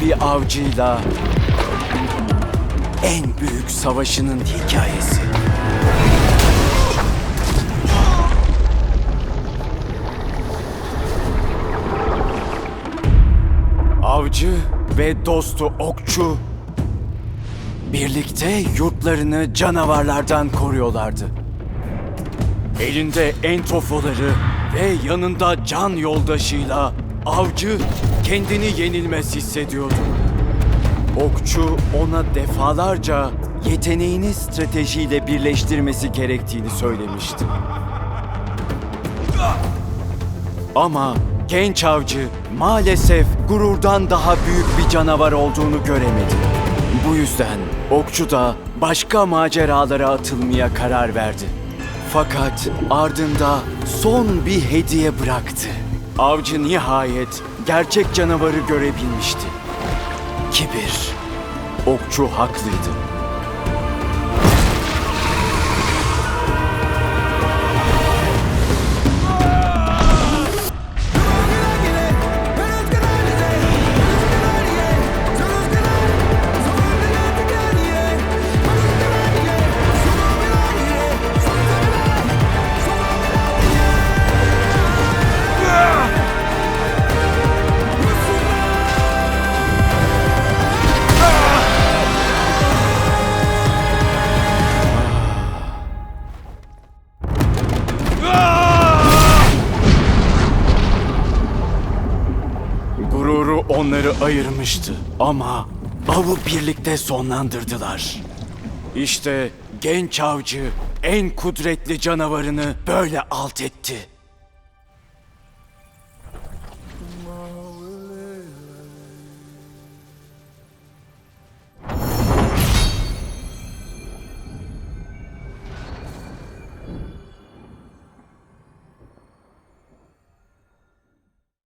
bir avcıyla en büyük savaşının hikayesi. Avcı ve dostu Okçu birlikte yurtlarını canavarlardan koruyorlardı. Elinde entofoları ve yanında can yoldaşıyla avcı kendini yenilmez hissediyordu. Okçu ona defalarca yeteneğini stratejiyle birleştirmesi gerektiğini söylemişti. Ama genç avcı maalesef gururdan daha büyük bir canavar olduğunu göremedi. Bu yüzden okçu da başka maceralara atılmaya karar verdi. Fakat ardında son bir hediye bıraktı. Avcı nihayet gerçek canavarı görebilmişti. Kibir. Okçu haklıydı. Onları ayırmıştı ama avı birlikte sonlandırdılar. İşte genç avcı en kudretli canavarını böyle alt etti.